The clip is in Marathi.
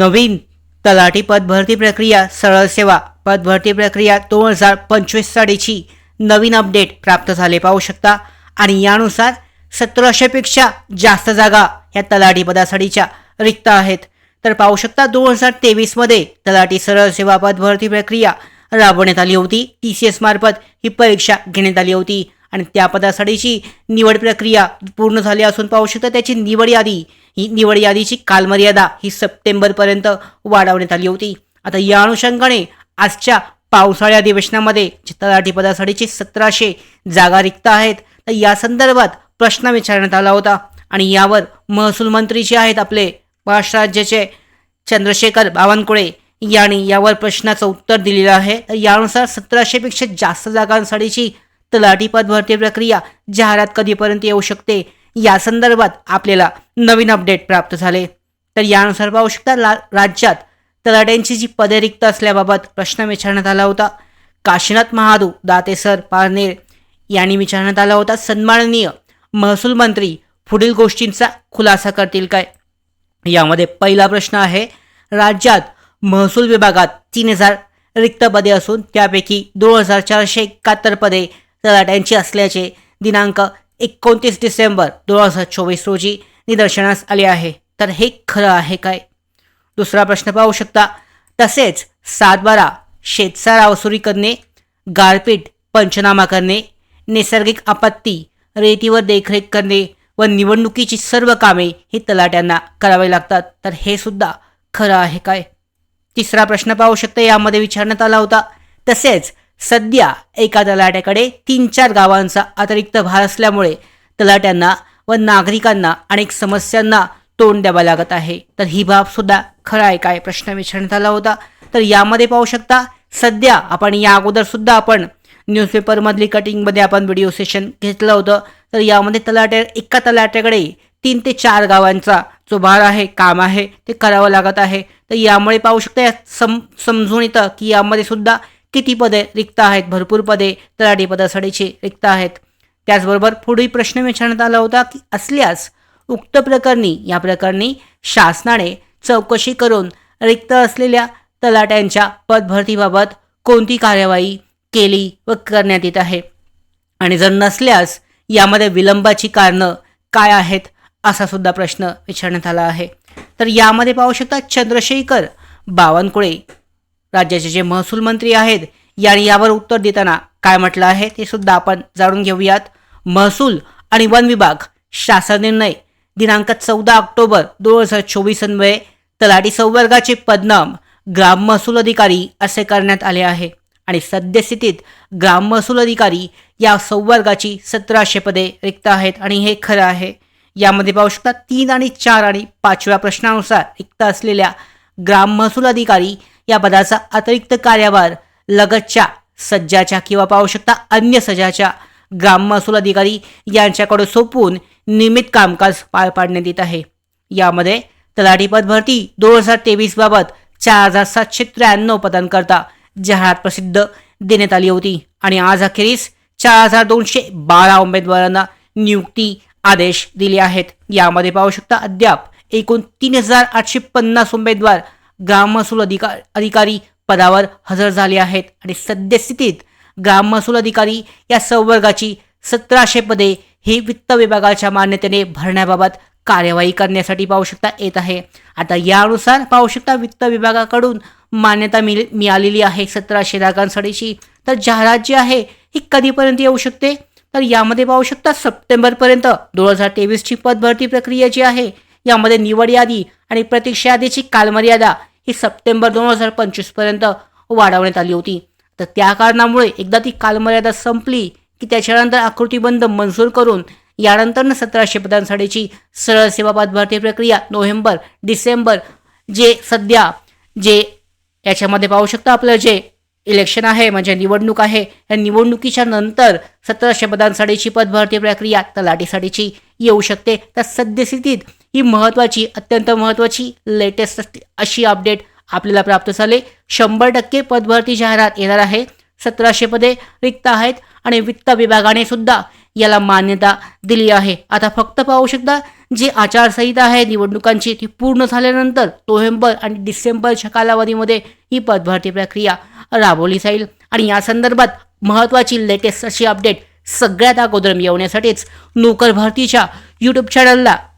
नवीन तलाठी पदभरती प्रक्रिया सरळ सेवा पदभरती प्रक्रिया दोन हजार पंचवीस साडीची नवीन अपडेट प्राप्त झाले पाहू शकता. आणि यानुसार सतराशेपेक्षा जास्त जागा या तलाठी पदासाठीच्या रिक्त आहेत. तर पाहू शकता दोन हजार तेवीसमध्ये तलाठी सरळ सेवा पदभरती प्रक्रिया राबवण्यात आली होती. टी सी एस मार्फत ही परीक्षा घेण्यात आली होती. आणि त्या पदासाठीची निवड प्रक्रिया पूर्ण झाली असून पाहू शकता त्याची निवड यादी ही निवड यादीची कालमर्यादा ही सप्टेंबरपर्यंत वाढवण्यात आली होती. आता या अनुषंगाने आजच्या पावसाळी अधिवेशनामध्ये तलाठीपदासाठीची तलाठी सतराशे जागा रिक्त आहेत तर या संदर्भात प्रश्न विचारण्यात आला होता. आणि यावर महसूल मंत्री जे आहेत आपले महाराष्ट्र राज्याचे चंद्रशेखर बावनकुळे यांनी यावर प्रश्नाचं उत्तर दिलेलं आहे. तर यानुसार सतराशेपेक्षा जास्त जागांसाठीची तलाठी पद भरती प्रक्रिया जाहिरात कधीपर्यंत येऊ शकते? या संदर्भात आपल्याला नवीन अपडेट प्राप्त झाले. तर यानुसार पाहू शकता ला राज्यात तलाट्यांची जी पदे रिक्त असल्याबाबत प्रश्न विचारण्यात आला होता. काशीनाथ महादू दातेसर पारनेर यांनी विचारण्यात आला होता सन्माननीय महसूल मंत्री पुढील गोष्टींचा खुलासा करतील काय? यामध्ये पहिला प्रश्न आहे राज्यात महसूल विभागात तीन हजार रिक्त पदे असून त्यापैकी दोन हजार चारशे एकाहत्तर पदे तलाट्यांची असल्याचे दिनांक एकोणतीस डिसेंबर दोन हजार चोवीस रोजी निदर्शनास आले आहे. तर हे खरं आहे काय? दुसरा प्रश्न पाहू शकता. तसेच सातबारा शेतसारा वसुली करणे गारपीट पंचनामा करणे नैसर्गिक आपत्ती रेतीवर देखरेख करणे व निवडणुकीची सर्व कामे ही तलाट्यांना करावी लागतात. तर हे सुद्धा खरं आहे काय? तिसरा प्रश्न पाहू शकता. यामध्ये विचारण्यात आला होता. तसेच सध्या एका तलाट्याकडे तीन चार गावांचा अतिरिक्त भार असल्यामुळे तलाट्यांना व नागरिकांना अनेक समस्यांना तोंड द्यावं लागत आहे. तर ही बाब सुद्धा खरं आहे काय? प्रश्न विचारण्यात आला होता. तर यामध्ये पाहू शकता सध्या आपण या अगोदर सुद्धा आपण न्यूजपेपरमधली कटिंगमध्ये आपण व्हिडिओ सेशन घेतलं होतं. तर यामध्ये तलाट्या एका तलाट्याकडे तीन ते चार गावांचा जो भार आहे काम आहे ते करावं लागत आहे. तर यामुळे पाहू शकता या सम समजून येतं की यामध्ये सुद्धा किती पदे रिक्त आहेत? भरपूर पदे तलाठी पदासाठीची रिक्त आहेत. त्याचबरोबर पुढील प्रश्न विचारण्यात आला होता की असल्यास उक्त प्रकरणी या प्रकरणी शासनाने चौकशी करून रिक्त असलेल्या तलाट्यांच्या पदभरतीबाबत कोणती कार्यवाही केली व करण्यात येत आहे? आणि जर नसल्यास यामध्ये विलंबाची कारणं काय आहेत असा सुद्धा प्रश्न विचारण्यात आला आहे. तर यामध्ये पाहू शकता चंद्रशेखर बावनकुळे राज्याचे जे महसूल मंत्री आहेत यांनी यावर उत्तर देताना काय म्हटलं आहे ते सुद्धा आपण जाणून घेऊयात. महसूल आणि वन विभाग शासन निर्णय. दिनांक चौदा ऑक्टोबर दोन हजार चोवीस अन्वये तलाठी संवर्गाचे पदनाम ग्राम महसूल अधिकारी असे करण्यात आले आहे आणि सद्यस्थितीत ग्राम महसूल अधिकारी या संवर्गाची सतराशे पदे रिक्त आहेत आणि हे खरं आहे. यामध्ये पाहू शकता तीन आणि चार आणि पाचव्या प्रश्नानुसार रिक्त असलेल्या ग्राम महसूल अधिकारी या पदाचा अतिरिक्त कार्यभार लगतच्या सज्जाच्या किंवा पाहू शकता अन्य सज्जाच्या ग्राम महसूल अधिकारी यांच्याकडे सोपवून नियमित कामकाज पार पाडण्यात येत आहे. यामध्ये तलाठी पद भरती दोन हजार तेवीस बाबत चार हजार सातशे त्र्याण्णव पदांकरता जाहिरात प्रसिद्ध देण्यात आली होती आणि आज अखेरीस चार हजार दोनशे बारा उमेदवारांना नियुक्ती आदेश दिले आहेत. यामध्ये पाहू शकता अद्याप एकूण तीन हजार आठशे पन्नास उमेदवार ग्राम महसूल अधिकार अधिकारी पदावर हजर झाले आहेत आणि सद्यस्थितीत ग्राम महसूल अधिकारी या संवर्गाची सतराशे पदे ही वित्त विभागाच्या मान्यतेने भरण्याबाबत कार्यवाही करण्यासाठी पाहू शकता येत आहे. आता यानुसार पाहू शकता वित्त विभागाकडून मान्यता मिळ मिळालेली आहे. सतराशे जागांसाठीची तर जाहिरात जी आहे ही कधीपर्यंत येऊ शकते? तर यामध्ये पाहू शकता सप्टेंबरपर्यंत दोन हजार तेवीसची पदभरती प्रक्रिया जी आहे यामध्ये निवड यादी आणि प्रतीक्षा यादीची कालमर्यादा ही सप्टेंबर दोन हजार पंचवीसपर्यंत वाढवण्यात आली होती. तर त्या कारणामुळे एकदा ती कालमर्यादा संपली की त्याच्यानंतर आकृतीबंध मंजूर करून यानंतरनं सतराशे पदांसाठीची सरळ सेवा भरती प्रक्रिया नोव्हेंबर डिसेंबर जे सध्या जे याच्यामध्ये पाहू शकता आपलं जे इलेक्शन आहे म्हणजे निवडणूक आहे या निवडणुकीच्या नंतर सतराशे पदांसाठीची पदभरती प्रक्रिया तलाठीसाठीची येऊ शकते. तर सद्यस्थितीत ही महत्त्वाची अत्यंत महत्त्वाची लेटेस्ट अशी अपडेट आपल्याला प्राप्त झाले. शंभर टक्के पदभरती जाहिरात येणार आहे. सतराशे पदे रिक्त आहेत आणि वित्त विभागाने सुद्धा याला मान्यता दिली आहे. आता फक्त पाहू शकता जी आचारसंहिता आहे निवडणुकांची ती पूर्ण झाल्यानंतर नोव्हेंबर आणि डिसेंबरच्या कालावधीमध्ये ही पदभरती प्रक्रिया राबवली जाईल. आणि या संदर्भात महत्त्वाची लेटेस्ट अशी अपडेट सगळ्यात अगोदर मिळवण्यासाठीच नोकर भरतीच्या यूट्यूब चॅनलला